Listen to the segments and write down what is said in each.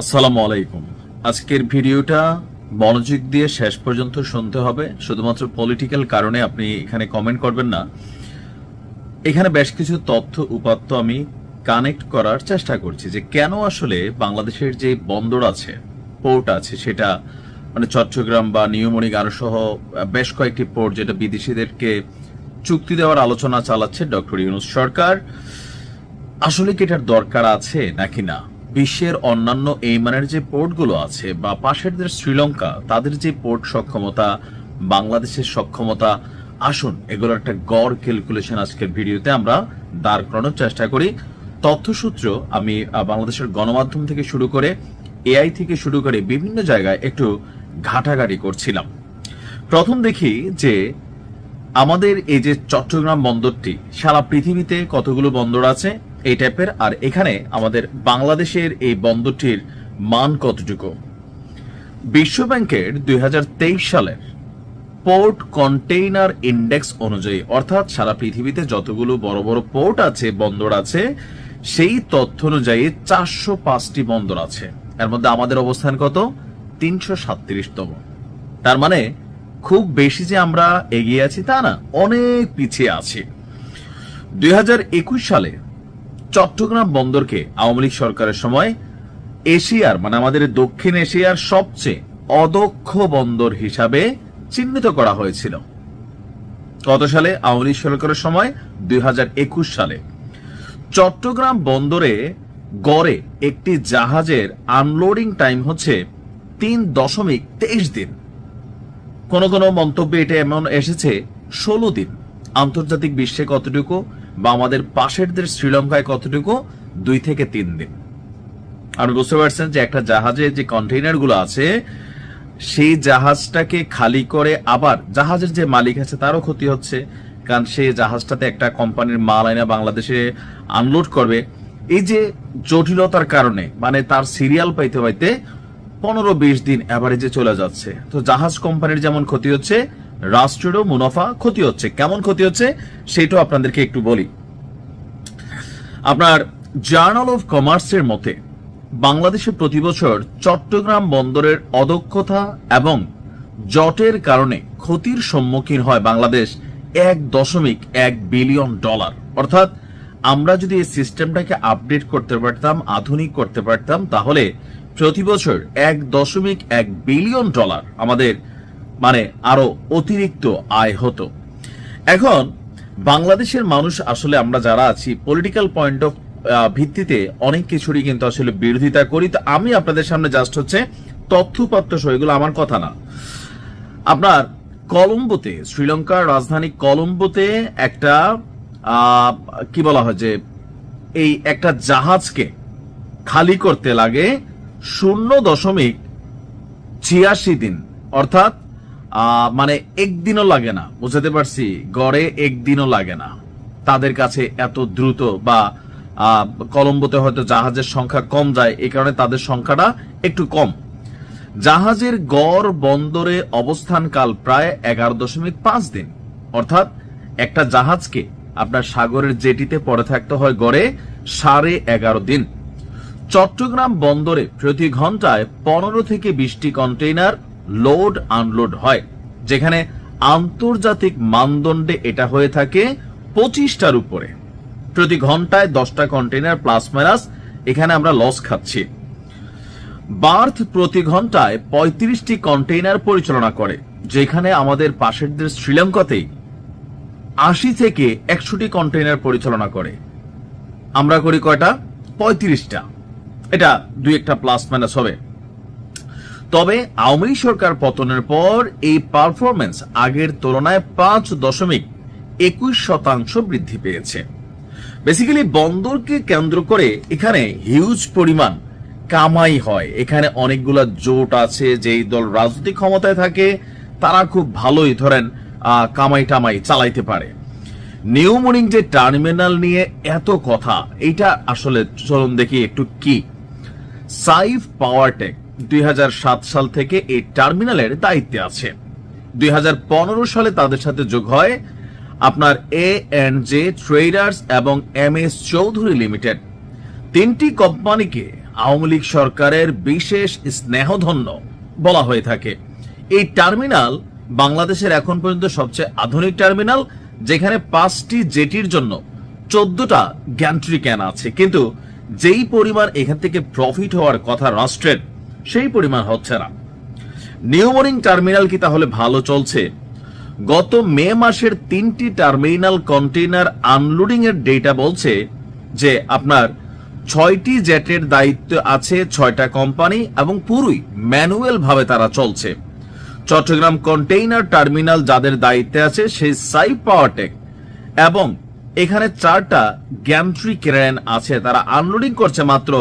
আসসালামু আলাইকুম। আজকের ভিডিওটা মনোযোগ দিয়ে শেষ পর্যন্ত শুনতে হবে। শুধুমাত্র পলিটিক্যাল কারণে আপনি এখানে কমেন্ট করবেন না। এখানে বেশ কিছু তথ্য, উপাত্ত আমি কানেক্ট করার চেষ্টা করছি যে কেন আসলে বাংলাদেশের যে বন্দর আছে পোর্ট আছে, সেটা মানে চট্টগ্রাম বা নিয়মণি সহ বেশ কয়েকটি পোর্ট যেটা বিদেশিদেরকে চুক্তি দেওয়ার আলোচনা চালাচ্ছে ডক্টর ইউনুস সরকার। আসলে কি এটার দরকার আছে নাকি না? বিশ্বের অন্যান্য এই মানের যে পোর্টগুলো আছে বা পাশের দেশ শ্রীলঙ্কা, তাদের যে পোর্ট সক্ষমতা, বাংলাদেশের সক্ষমতা, আসুন এগুলোর একটা গড় ক্যালকুলেশন আজকের ভিডিওতে আমরা দাঁড় করানোর চেষ্টা করি। তথ্যসূত্র আমি বাংলাদেশের গণমাধ্যম থেকে শুরু করে এআই থেকে শুরু করে বিভিন্ন জায়গায় একটু ঘাটাঘাটি করছিলাম। প্রথম দেখি যে আমাদের এই যে চট্টগ্রাম বন্দরটি, সারা পৃথিবীতে কতগুলো বন্দর আছে? এই টাইপের আর এখানে আমাদের বাংলাদেশের এই বন্দরটির মান কতটুকু? বিশ্ব ব্যাংকের দুই সালের পোর্ট কন্টেইনার ইন্ডেক্স অনুযায়ী, অর্থাৎ সারা পৃথিবীতে যতগুলো বড় বড় পোর্ট আছে, বন্দর আছে, সেই তথ্য অনুযায়ী চারশো পাঁচটি বন্দর আছে। এর মধ্যে আমাদের অবস্থান কত? তিনশো সাতত্রিশতম। তার মানে খুব বেশি যে আমরা এগিয়ে আছি তা না, অনেক পিছিয়ে আছি। দুই হাজার একুশ সালে চট্টগ্রাম বন্দরকে আওয়ামী লীগ সরকারের সময় এশিয়ার মানে আমাদের দক্ষিণ এশিয়ার সবচেয়ে অদক্ষ বন্দর হিসাবে চিহ্নিত করা হয়েছিল। কত সালে? আওয়ামী লীগ সরকারের সময় দুই হাজার একুশ সালে। চট্টগ্রাম বন্দরে গড়ে একটি জাহাজের আনলোডিং টাইম হচ্ছে তিন দশমিক তেইশ দিন। কোন কোন মন্তব্যে এটা এমন এসেছে, ষোলো দিন। আন্তর্জাতিক বিশ্বে কতটুকু? বা আমাদের পাশের দেশ শ্রীলঙ্কায় কতটুকু? দুই থেকে তিন দিন। আপনি বুঝতে পারছেন যে একটা জাহাজে যে কন্টেইনারগুলো আছে, সেই জাহাজটাকে খালি করে আবার জাহাজের যে মালিক আছে তারও ক্ষতি হচ্ছে, কারণ সেই জাহাজটাতে একটা কোম্পানির মাল আইনা বাংলাদেশে আনলোড করবে। এই যে জটিলতার কারণে মানে তার সিরিয়াল পাইতে পাইতে পনেরো বিশ দিন অ্যাভারেজে চলে যাচ্ছে। তো জাহাজ কোম্পানির যেমন ক্ষতি হচ্ছে রাষ্ট্রেরও মুনাফা ক্ষতি হচ্ছে। কেমন ক্ষতি হচ্ছে? সেটাও আপনাদেরকে একটু বলি। আপনার জার্নাল অফ কমার্সের মতে, বাংলাদেশে প্রতি বছর চট্টগ্রাম বন্দরের অদক্ষতা এবং জটের কারণে ক্ষতির সম্মুখীন হয় বাংলাদেশ এক দশমিক এক বিলিয়ন ডলার। অর্থাৎ আমরা যদি এই সিস্টেমটাকে আপডেট করতে পারতাম, আধুনিক করতে পারতাম, তাহলে প্রতি বছর এক দশমিক এক বিলিয়ন ডলার আমাদের মানে আরও অতিরিক্ত আয় হতো। এখন বাংলাদেশের মানুষ আসলে আমরা যারা আছি পলিটিক্যাল পয়েন্ট অফ ভিত্তিতে অনেক কিছুরই কিন্তু আসলে বিরোধিতা করি। তো আমি আপনাদের সামনে জাস্ট হচ্ছে তথ্যপত্র সহ, এগুলো আমার কথা না। আপনার কলম্বোতে, শ্রীলঙ্কার রাজধানী কলম্বোতে একটা কি বলা হয় যে, এই একটা জাহাজকে খালি করতে লাগে শূন্য দশমিক ছিয়াশি দিন। অর্থাৎ মানে একদিনও লাগে না, বুঝাতে পারছি? গড়ে একদিনও লাগে না। তাদের কাছে এত দ্রুত বা কলম্বোতে হয়তো জাহাজের সংখ্যা কম যায় এই কারণে তাদের সংখ্যাটা একটু কম। জাহাজের গড় বন্দরে অবস্থানকাল প্রায় এগারো দশমিক পাঁচ দিন। অর্থাৎ একটা জাহাজকে আপনার সাগরের জেটিতে পড়ে থাকতে হয় গড়ে সাড়ে এগারো দিন। চট্টগ্রাম বন্দরে প্রতি ঘন্টায় পনেরো থেকে বিশটি কন্টেইনার লোড আনলোড হয়, যেখানে আন্তর্জাতিক মানদণ্ডে এটা হয়ে থাকে পঁচিশটার উপরে। প্রতি ঘন্টায় দশটা কন্টেইনার প্লাস মাইনাস এখানে আমরা লস খাচ্ছি। বার্থ প্রতি ঘন্টায় পঁয়ত্রিশটি কন্টেইনার পরিচালনা করে, যেখানে আমাদের পাশের দেশ শ্রীলঙ্কাতেই আশি থেকে একশোটি কন্টেইনার পরিচালনা করে। আমরা করি কয়টা? পঁয়ত্রিশটা। এটা দুই একটা প্লাস মাইনাস হবে। তবে আওয়ামী সরকার পতনের পর এই পারফরমেন্স আগের তুলনায় পাঁচ দশমিক একুশ শতাংশ বৃদ্ধি পেয়েছে। বেসিক্যালি বন্দরকে কেন্দ্র করে এখানে হিউজ পরিমাণ কামাই হয়। এখানে অনেকগুলা জোট আছে, যেই দল রাজনৈতিক ক্ষমতায় থাকে, তারা খুব ভালোই ধরেন কামাই টামাই চালাইতে পারে। নিউ মর্নিং যে টার্মিনাল নিয়ে এত কথা এটা আসলে চলুন দেখি একটু কি। সাইফ পাওয়ার টেক দুই হাজার সাত সাল থেকে এই টার্মিনালের দায়িত্বে আছে। দুই হাজার পনেরো সালে তাদের সাথে যোগ হয় আপনার এ এন্ড জে ট্রেডার্স এবং এম এস চৌধুরী লিমিটেড তিনটি কোম্পানিকে আওয়ামী লীগ সরকারের বিশেষ স্নেহধন্য বলা হয়ে থাকে। এই টার্মিনাল বাংলাদেশের এখন পর্যন্ত সবচেয়ে আধুনিক টার্মিনাল, যেখানে পাঁচটি জেটির জন্য চোদ্দটা গ্যান্ট্রি ক্যান আছে। কিন্তু যেই পরিমাণ এখান থেকে প্রফিট হওয়ার কথা রাষ্ট্রের সেই পরিমাণ হচ্ছে না। নিউমোরিং টার্মিনাল কি তাহলে ভালো চলছে? গত মে মাসের তিনটি টার্মিনাল কন্টেইনার আনলোডিং এর ডেটা বলছে যে আপনার ছয়টি জেটের দায়িত্ব আছে, ছয়টা কোম্পানি এবং পুরোই ম্যানুয়াল ভাবে তারা চলছে। চট্টগ্রাম কন্টেইনার টার্মিনাল যাদের দায়িত্বে আছে, সেই সাই পাওয়ারটেক এবং এখানে চারটা গ্যান্ট্রি ক্রেন আছে, তারা আনলোডিং করছে মাত্র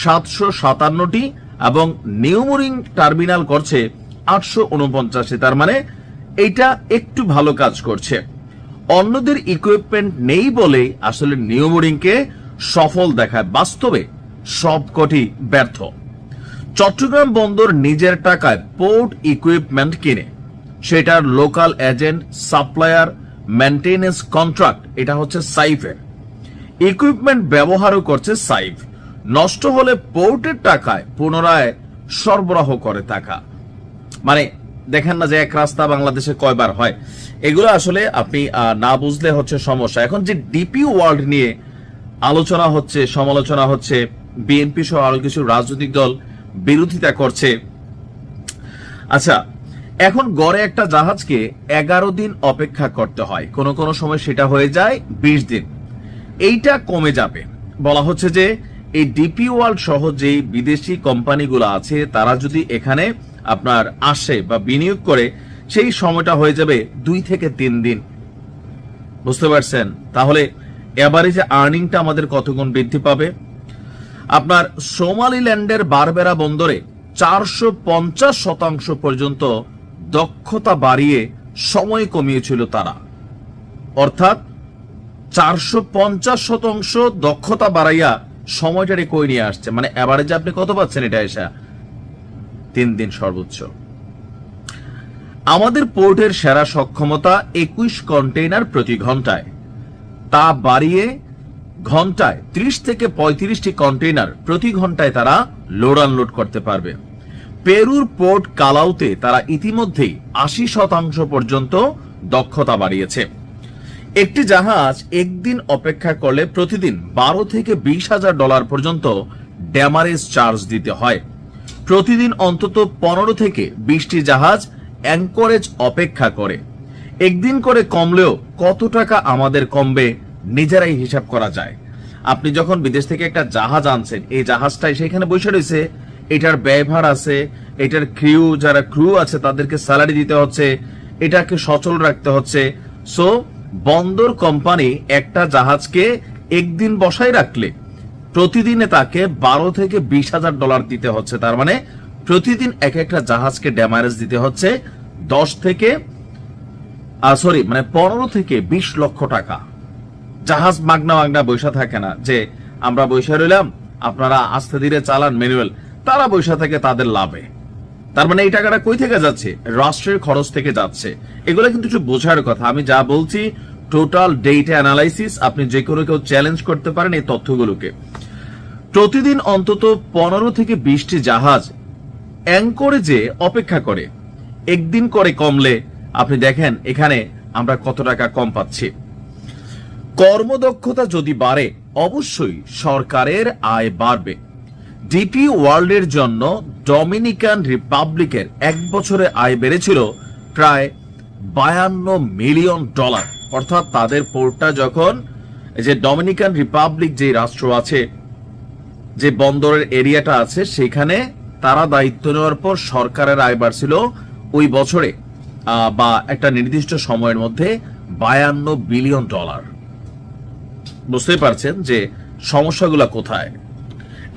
সাতশো সাতান্নটি এবং নিউমোরিং টার্মিনাল করছে আটশো উনপঞ্চাশে। তার মানে এইটা একটু ভালো কাজ করছে। অন্যদের ইকুইপমেন্ট নেই বলে আসলে নিউমোরিংকে সফল দেখায়। বাস্তবে সবকটি ব্যর্থ। চট্টগ্রাম বন্দর নিজের টাকায় পোর্ট ইকুইপমেন্ট কিনে। সেটার local agent supplier maintenance contract এটা হচ্ছে সাইফের ইকুইপমেন্ট ব্যবহারও করছে সাইফ নষ্ট হলে পোর্টের টাকায় পুনরায় সরবরাহ করে টাকা। মানে দেখেন না যে এক রাস্তা বাংলাদেশে কয়বার হয়। এগুলো আসলে আপনি না বুঝলে হচ্ছে সমস্যা। এখন যে ডিপি ওয়ার্ল্ড নিয়ে আলোচনা হচ্ছে, সমালোচনা হচ্ছে, বিএনপি সহ আরও কিছু রাজনৈতিক দল বিরোধিতা করছে। আচ্ছা এখন গড়ে একটা জাহাজকে এগারো দিন অপেক্ষা করতে হয়। কোনো কোনো সময় সেটা হয়ে যায় বিশ দিন। এইটা কমে যাবে। বলা হচ্ছে যে এই ডিপি ওয়ার্ল্ড সহ যে বিদেশি কোম্পানিগুলো আছে, তারা যদি এখানে আপনার আসে বা বিনিয়োগ করে, সেই সময়টা হয়ে যাবে দুই থেকে তিন দিন। বুঝতে পারছেন? তাহলে এবারে যে আর্নিংটা আমাদের কত গুণ বৃদ্ধি পাবে? আপনার সোমালিল্যান্ডের বারবেরা বন্দরে চারশো পঞ্চাশ শতাংশ পর্যন্ত দক্ষতা বাড়িয়ে সময় কমিয়েছিল তারা। অর্থাৎ চারশো পঞ্চাশ শতাংশ দক্ষতা বাড়াইয়া সময়টারে কই নিয়ে আসছে। মানে যে আপনি কত পাচ্ছেন এটা এসা? তিন দিন সর্বোচ্চ। আমাদের পোর্টের সেরা সক্ষমতা একুশ কন্টেইনার প্রতি ঘন্টায়। তা বাড়িয়ে ঘন্টায় ত্রিশ থেকে পঁয়ত্রিশটি কন্টেইনার প্রতি ঘন্টায় তারা লোড আনলোড করতে পারবে। পেরুর পোর্ট কালাউতে তারা ইতিমধ্যেই আশি শতাংশ পর্যন্ত দক্ষতা বাড়িয়েছে। একটি জাহাজ একদিন অপেক্ষা করলে প্রতিদিন বারো থেকে বিশ হাজার ডলার পর্যন্ত ড্যামারেজ চার্জ দিতে হয়। প্রতিদিন অন্তত পনেরো থেকে বিশটি জাহাজ অ্যাঙ্করেজ অপেক্ষা করে। একদিন করে কমলেও কত টাকা আমাদের কমবে নিজেরাই হিসাব করা যায়। আপনি যখন বিদেশ থেকে একটা জাহাজ আনছেন, এই জাহাজটাই সেখানে বসে রয়েছে, এটার ব্যয়ভার আছে, এটার ক্রিউ যারা ক্রু আছে তাদেরকে স্যালারি দিতে হচ্ছে, এটাকে সচল রাখতে হচ্ছে। সো বন্দর কোম্পানি একটা জাহাজকে একদিন বসাই রাখলে প্রতিদিনে তাকে বারো থেকে বিশ হাজার ডলার দিতে হচ্ছে। তার মানে প্রতিদিন এক একটা জাহাজকে ড্যামারেজ দিতে হচ্ছে দশ থেকে সরি মানে পনেরো থেকে বিশ লক্ষ টাকা। জাহাজ মাগনা মাগনা বৈশা থাকে না যে আমরা বৈশা রইলাম, আপনারা আস্তে ধীরে চালান ম্যানুয়াল, তারা বৈশা থাকে তাদের লাভে। তার মানে এই টাকাটা কই থেকে যাচ্ছে? রাষ্ট্রের খরচ থেকে যাচ্ছে। এগুলো কিন্তু একটু বোঝার কথা। আমি যা বলছি টোটাল ডেটা অ্যানালাইসিস আপনি যে কোনো কেউ চ্যালেঞ্জ করতে পারেন এই তথ্যগুলোকে। প্রতিদিন অন্তত পনেরো থেকে বিশটি জাহাজ অ্যাঙ্করেজে অপেক্ষা করে। একদিন করে কমলে, আপনি দেখেন, এখানে আমরা কত টাকা কম পাচ্ছি। কর্মদক্ষতা যদি বাড়ে, অবশ্যই সরকারের আয় বাড়বে। ডিপি ওয়ার্ল্ডের জন্য ডমিনিকান রিপাবলিকের এক বছরে আয় বেড়েছিল প্রায় বায়ান্ন মিলিয়ন ডলার। অর্থাৎ তাদের পোর্টটা যখন যে ডমিনিকান রিপাবলিক যে রাষ্ট্র আছে, যে বন্দরের এরিয়াটা আছে, সেখানে তারা দায়িত্ব নেওয়ার পর সরকারের আয় বাড়ছিল ওই বছরে বা একটা নির্দিষ্ট সময়ের মধ্যে বায়ান্ন বিলিয়ন ডলার। বুঝতেই পারছেন যে সমস্যাগুলো কোথায়?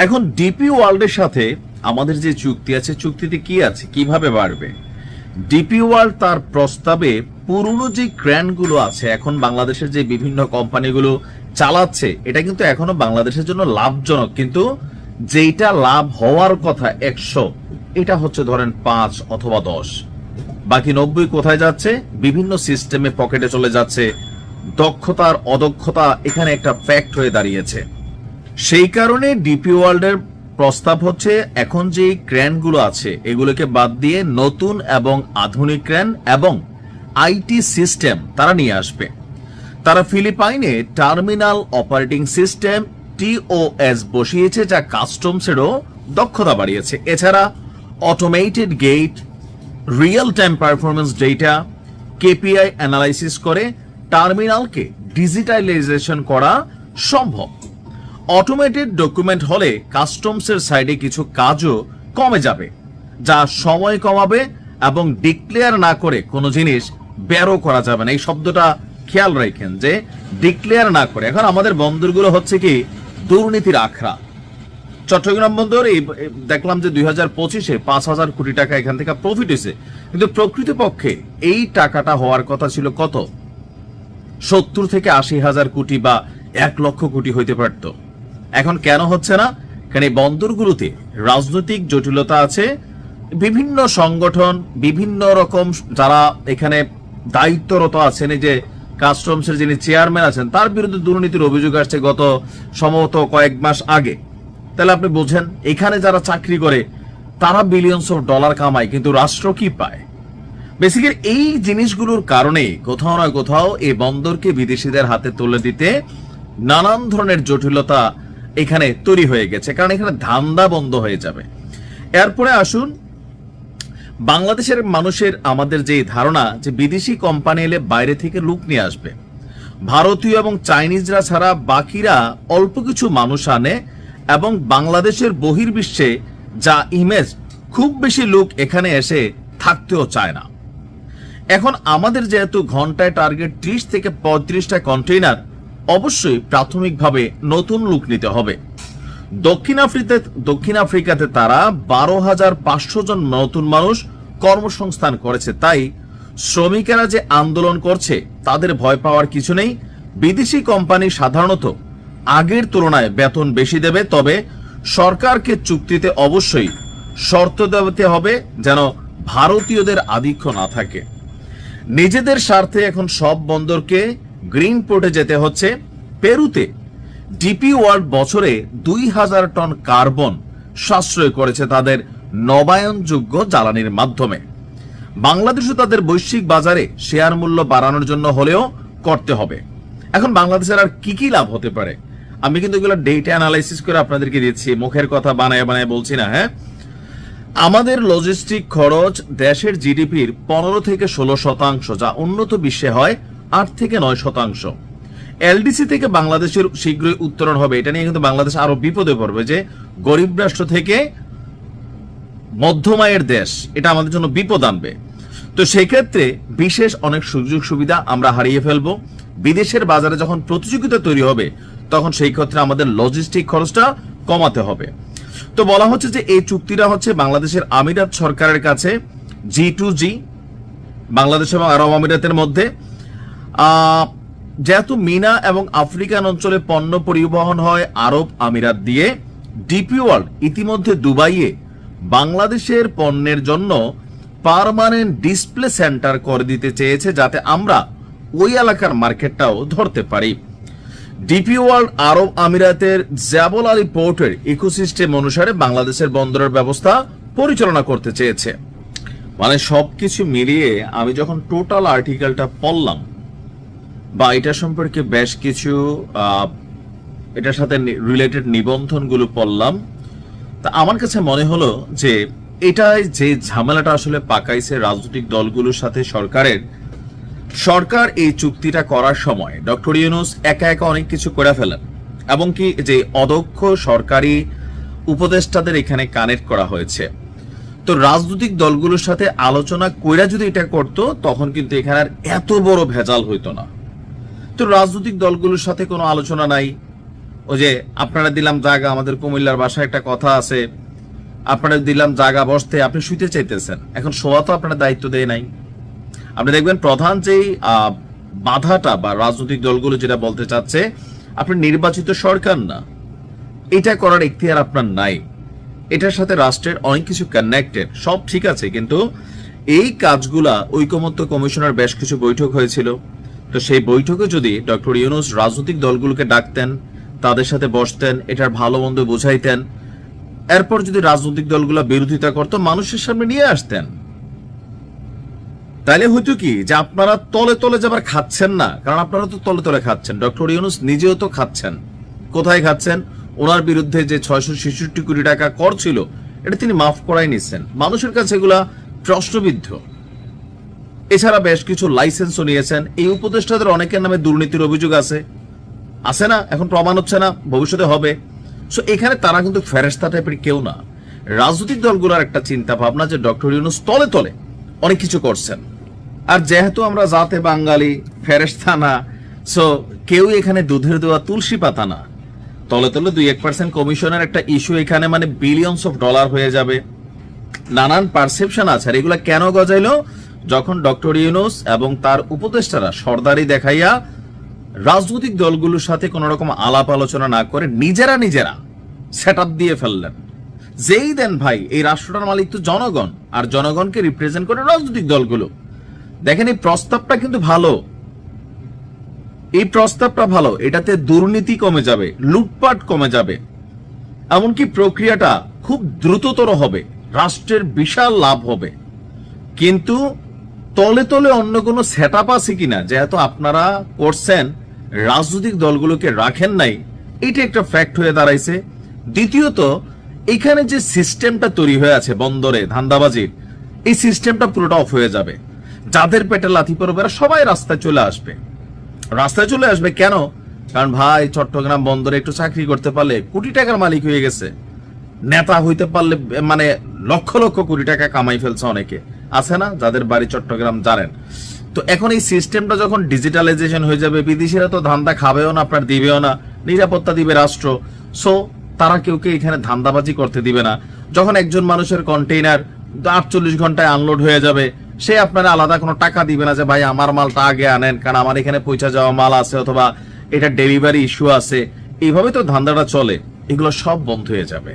এখন ডিপি ওয়ার্ল্ডের সাথে আমাদের যে চুক্তি আছে চুক্তিতে কি আছে? কীভাবে বাড়বে? ডিপি ওয়ার্ল্ড তার প্রস্তাবে পুরনো যে ক্র্যানগুলো আছে, এখন বাংলাদেশের যে বিভিন্ন কোম্পানিগুলো চালাচ্ছে, এটা কিন্তু এখনও বাংলাদেশের জন্য লাভজনক। কিন্তু যেটা লাভ হওয়ার কথা একশো, এটা হচ্ছে ধরেন পাঁচ অথবা দশ। বাকি নব্বই কোথায় যাচ্ছে? বিভিন্ন সিস্টেমে পকেটে চলে যাচ্ছে। দক্ষতার অদক্ষতা এখানে একটা ফ্যাক্ট হয়ে দাঁড়িয়েছে। সেই কারণে ডিপি ওয়ার্ল্ডের প্রস্তাব হচ্ছে এখন যে ক্র্যানগুলো আছে, এগুলোকে বাদ দিয়ে নতুন এবং আধুনিক ক্র্যান এবং আইটি সিস্টেম তারা নিয়ে আসবে। তারা ফিলিপাইনে টার্মিনাল অপারেটিং সিস্টেম টিওএস বসিয়েছে, যা কাস্টমসেরও দক্ষতা বাড়িয়েছে। এছাড়া automated gate real time performance data KPI analysis করে টার্মিনালকে ডিজিটালাইজেশন করা সম্ভব। অটোমেটেড ডকুমেন্ট হলে কাস্টমসের সাইডে কিছু কাজও কমে যাবে, যা সময় কমাবে এবং ডিক্লেয়ার না করে কোনো জিনিস বেরো করা যাবে না। এই শব্দটা খেয়াল রাখেন যে ডিক্লেয়ার না করে। এখন আমাদের বন্দরগুলো হচ্ছে কি, দুর্নীতির আখড়া। চট্টগ্রাম বন্দর, এই দেখলাম যে দুই হাজার পঁচিশে পাঁচ হাজার কোটি টাকা এখান থেকে প্রফিট হয়েছে। কিন্তু প্রকৃতপক্ষে এই টাকাটা হওয়ার কথা ছিল কত? সত্তর থেকে আশি হাজার কোটি বা এক লক্ষ কোটি হইতে পারত। এখন কেন হচ্ছে না? কারণ এই বন্দরগুলোতে রাজনৈতিক জটিলতা আছে। বিভিন্ন সংগঠন, বিভিন্ন রকম যারা এখানে দায়িত্বরত আছেন, এই যে কাস্টমসের যিনি চেয়ারম্যান আছেন, তার বিরুদ্ধে দুর্নীতির অভিযোগ আসছে গত সম্ভবত কয়েক মাস আগে। তাহলে আপনি বোঝেন, এখানে যারা চাকরি করে, তারা বিলিয়নস অফ ডলার কামায়, কিন্তু রাষ্ট্র কি পায়? বেসিক্যালি এই জিনিসগুলোর কারণে কোথাও না কোথাও এই বন্দরকে বিদেশিদের হাতে তুলে দিতে নানান ধরনের জটিলতা এখানে তৈরি হয়ে গেছে, কারণ এখানে ধান্দা বন্ধ হয়ে যাবে। এরপরে আসুন, বাংলাদেশের মানুষের আমাদের যে ধারণা যে বিদেশি কোম্পানি এলে বাইরে থেকে লুক নিয়ে আসবে। ভারতীয় এবং চাইনিজরা ছাড়া বাকিরা অল্প কিছু মানুষ আনে এবং বাংলাদেশের বহির্বিশ্বে যা ইমেজ খুব বেশি লোক এখানে এসে থাকতেও চায় না। এখন আমাদের যেহেতু ঘন্টায় টার্গেট ত্রিশ থেকে পঁয়ত্রিশটা কন্টেইনার অবশ্যই প্রাথমিকভাবে নতুন লুক নিতে হবে। দক্ষিণ আফ্রিকাতে দক্ষিণ আফ্রিকাতে তারা বারো হাজার পাঁচশো জন নতুন মানুষ কর্মসংস্থান করেছে। তাই শ্রমিকেরা যে আন্দোলন করছে, তাদের ভয় পাওয়ার কিছু নেই। বিদেশি কোম্পানি সাধারণত আগের তুলনায় বেতন বেশি দেবে, তবে সরকারকে চুক্তিতে অবশ্যই শর্ত দেওয়াতে হবে যেন ভারতীয়দের আধিক্য না থাকে। নিজেদের স্বার্থে এখন সব বন্দরকে গ্রিন পোর্টে যেতে হচ্ছে পেরুতে। ডিপি ওয়ার্ল্ড বছরে দুই হাজার টন কার্বন সাশ্রয় করেছে তাদের নবায়নযোগ্য জ্বালানির মাধ্যমে। বাংলাদেশও তাদের বৈশ্বিক বাজারে শেয়ার মূল্য বাড়ানোর জন্য হলেও করতে হবে। এখন বাংলাদেশের আর কি কি লাভ হতে পারে? আমি কিন্তু এগুলো ডেটা অ্যানালাইসিস করে আপনাদেরকে দিচ্ছি, মুখের কথা বানায় বানায় বলছি না হ্যাঁ? আমাদের লজিস্টিক খরচ দেশের জিডিপির পনেরো থেকে ষোলো শতাংশ, যা উন্নত বিশ্বে হয় আট থেকে নয় শতাংশ। এলডিসি থেকে বাংলাদেশের শীঘ্রই উত্তরণ হবে। এটা নিয়ে কিন্তু বাংলাদেশ আরও বিপদে পড়বে যে গরিব রাষ্ট্র থেকে মধ্যমায়ের দেশ, এটা আমাদের জন্য বিপদ আনবে। তো সেক্ষেত্রে বিশেষ অনেক সুযোগ সুবিধা আমরা হারিয়ে ফেলব। বিদেশের বাজারে যখন প্রতিযোগিতা তৈরি হবে, তখন সেই ক্ষেত্রে আমাদের লজিস্টিক খরচটা কমাতে হবে। তো বলা হচ্ছে যে এই চুক্তিটা হচ্ছে বাংলাদেশের আমিরাত সরকারের কাছে জি টু জি বাংলাদেশ এবং আরব আমিরাতের মধ্যে। যেহেতু মিনা এবং আফ্রিকান অঞ্চলে পণ্য পরিবহন হয় আরব আমিরাত দিয়ে, ডিপি ওয়ার্ল্ড ইতিমধ্যে দুবাইয়ে বাংলাদেশের পণ্যের জন্য পার্মানেন্ট ডিসপ্লে সেন্টার করে দিতে চেয়েছে যাতে আমরা ওই এলাকার মার্কেটটাও ধরতে পারি। ডিপি ওয়ার্ল্ড আরব আমিরাতের জ্যাবল আলী পোর্টের ইকোসিস্টেম অনুসারে বাংলাদেশের বন্দরের ব্যবস্থা পরিচালনা করতে চেয়েছে। মানে সবকিছু মিলিয়ে আমি যখন টোটাল আর্টিকেলটা পড়লাম বা এটা সম্পর্কে বেশ কিছু এটার সাথে রিলেটেড নিবন্ধনগুলো পড়লাম। তা আমার কাছে মনে হলো যে এটাই যে ঝামেলাটা আসলে পাকাইছে রাজনৈতিক দলগুলোর সাথে সরকারের, সরকার এই চুক্তিটা করার সময় ডক্টর ইউনুস একা একা অনেক কিছু করে ফেলেন এবং কি যে অদক্ষ সরকারি উপদেষ্টাদের এখানে কানেক্ট করা হয়েছে। তো রাজনৈতিক দলগুলোর সাথে আলোচনা কইরা যদি এটা করতো, তখন কিন্তু এখানে আর এত বড় ভেজাল হইতো না। তো রাজনৈতিক দলগুলোর সাথে কোনো আলোচনা নাই। ওই যে আপনারা দিলাম জায়গা, আমাদের কুমিল্লার বাসায় একটা কথা আছে। আপনারা দিলাম জায়গা বসতে আপনি শুইতে চাইতেছেন। এখন শোয়া তো আপনার দায়িত্ব দেয় নাই। আপনি দেখবেন প্রধান যেই বাধাটা বা রাজনৈতিক দলগুলো যেটা বলতে চাচ্ছে, আপনি নির্বাচিত সরকার না। এটা করার ইখতিয়ার আপনার নাই। এটার সাথে রাষ্ট্রের অনেক কিছু কানেক্টেড সব ঠিক আছে, কিন্তু এই কাজগুলা ঐকমত্য কমিশনের বেশ কিছু বৈঠক হয়েছিল। তো সেই বৈঠকে যদি ডক্টর ইউনুস রাজনৈতিক দলগুলোকে ডাকতেন, তাদের সাথে বসতেন, এটার ভালো মন্দ বুঝাইতেন, এরপর যদি রাজনৈতিক দলগুলো বিরোধিতা করতো, মানুষের সামনে নিয়ে আসতেন। তাইলে হয়তো কি যে আপনারা তলে তলে যাবার খাচ্ছেন না, কারণ আপনারা তো তলে তলে খাচ্ছেন। ডক্টর ইউনুস নিজেও তো খাচ্ছেন। কোথায় খাচ্ছেন? ওনার বিরুদ্ধে যে ছয়শো ছেষট্টি কোটি টাকা কর ছিল, এটা তিনি মাফ করাই নিচ্ছেন। মানুষের কাছে এগুলা প্রশ্নবিদ্ধ। এছাড়া বেশ কিছু লাইসেন্সও নিয়েছেন। এই উপদেষ্টাদের অনেকের নামে দুর্নীতির অভিযোগ আছে। আছে না? এখন প্রমাণ হচ্ছে না। ভবিষ্যতে হবে। সো এখানে তারা কিন্তু ফেরেস্তা টাইপের কেউ না। রাজনৈতিক দলগুলোর একটা চিন্তা ভাবনা যে ডক্টর ইউনুস তলে তলে অনেক কিছু করছেন। আর যেহেতু আমরা জাতে বাঙালি ফেরেস্তা না সো কেউ এখানে দুধের দেওয়া তুলসী পাতা না। তলে তলে দুই এক পার্সেন্ট কমিশনের একটা ইস্যু এখানে মানে বিলিয়নস অফ ডলার হয়ে যাবে। নানান পারসেপশন আছে। আর এগুলা কেন গজাইলো? যখন ডক্টর ইউনুস এবং তার উপদেষ্টারা সর্দারি দেখাইয়া রাজনৈতিক দলগুলোর সাথে কোন রকম আলাপ আলোচনা না করে নিজেরা নিজেরা সেট দিয়ে ফেললেন। যেই দেন ভাই, এই রাষ্ট্রটার মালিক তো জনগণ, আর জনগণকে রিপ্রেজেন্ট করে রাজনৈতিক দলগুলো। দেখেন এই প্রস্তাবটা কিন্তু ভালো। এই প্রস্তাবটা ভালো, এটাতে দুর্নীতি কমে যাবে, লুটপাট কমে যাবে। এমনকি প্রক্রিয়াটা খুব দ্রুততর হবে, রাষ্ট্রের বিশাল লাভ হবে। কিন্তু তলে তলে অন্য কোনো সেট আছে কিনা, যেহেতু আপনারা করছেন, রাজনৈতিক দলগুলোকে রাখেন নাই, এটা একটা ফ্যাক্ট হয়ে দাঁড়াইছে। দ্বিতীয়ত, এখানে যে সিস্টেমটা তৈরি হয়ে আছে বন্দরে ধান্দাবাজির এই সিস্টেমটা পুরোটা অফ হয়ে যাবে। যাদের পেটে লাথি পড়বে সবাই রাস্তায় চলে আসবে। রাস্তায় চলে আসবে কেন? কারণ ভাই, চট্টগ্রাম বন্দরে একটু চাকরি করতে পারলে কোটি টাকার মালিক হয়ে গেছে। নেতা হইতে পারলে মানে লক্ষ লক্ষ কোটি টাকা কামাই ফেলছে অনেকে। আছে না, যাদের বাড়ি চট্টগ্রাম জানেন। তো এখন এই সিস্টেমটা যখন ডিজিটালাইজেশন হয়ে যাবে, বিদেশিরা তো ধান্দা খাবেও না, আপনার দিবেও না, নিরাপত্তা দিবে রাষ্ট্র। সো তারা কেউ কেউ এখানে ধান্দাবাজি করতে দিবে না। যখন একজন মানুষের কন্টেইনার আটচল্লিশ ঘন্টায় আনলোড হয়ে যাবে, সে আপনারা আলাদা কোনো টাকা দিবে না যে, ভাই, আমার মালটা আগে আনেন, কারণ আমার এখানে পৌঁছা যাওয়া মাল আছে অথবা এটা ডেলিভারি ইস্যু আছে। এইভাবে তো ধান্দাটা চলে। এগুলো সব বন্ধ হয়ে যাবে।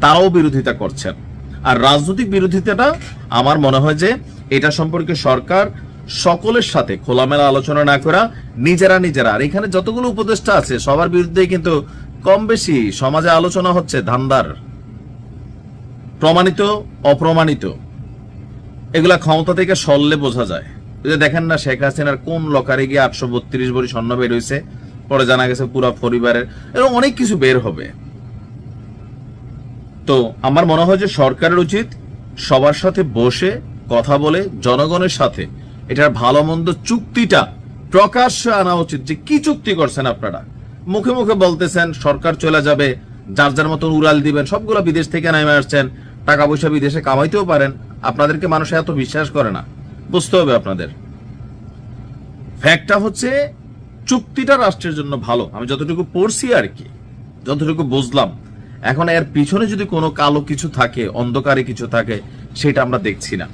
তারাও বিরোধিতা করছেন। আর রাজনৈতিক বিরোধিতাটা আমার মনে হয় যে এটা সম্পর্কে সরকার সকলের সাথে খোলামেলা আলোচনা না করা, নিজেরা নিজেরা। আর এখানে যতগুলো উপদেষ্টা আছে, সবার বিরুদ্ধে কিন্তু কম বেশি সমাজে আলোচনা হচ্ছে ধান্দার। প্রমাণিত, অপ্রমাণিত। এগুলা ক্ষমতা থেকে সরলে বোঝা যায়। যে দেখেন না, শেখ হাসিনার কোন লকারে গিয়ে আটশো বত্রিশ ভরি স্বর্ণ বের হয়েছে পরে জানা গেছে পুরো পরিবারের এরকম অনেক কিছু বের হবে। তো আমার মনে হয় যে সরকারের উচিত সবার সাথে বসে কথা বলে জনগণের সাথে এটার ভালো মন্দ চুক্তিটা প্রকাশ্যে আনা উচিত যে কি চুক্তি করছেন আপনারা। মুখে মুখে বলতেছেন, সরকার চলে যাবে, যার যার মতন উড়াল দিবেন, সবগুলো বিদেশ থেকে নেমে আসছেন, টাকা পয়সা বিদেশে কামাইতেও পারেন, আপনাদেরকে মানুষ এত বিশ্বাস করে না। বুঝতে হবে আপনাদের। ফ্যাক্টটা হচ্ছে, চুক্তিটা রাষ্ট্রের জন্য ভালো। আমি যতটুকু পড়ছি আর কি, যতটুকু বুঝলাম এখন এর পিছনে যদি কোনো কালো কিছু থাকে, অন্ধকারে কিছু থাকে, সেটা আমরা দেখছি না।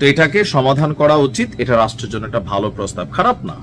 তো এটাকে সমাধান করা উচিত, এটা রাষ্ট্রের জন্য একটা ভালো প্রস্তাব। খারাপ না।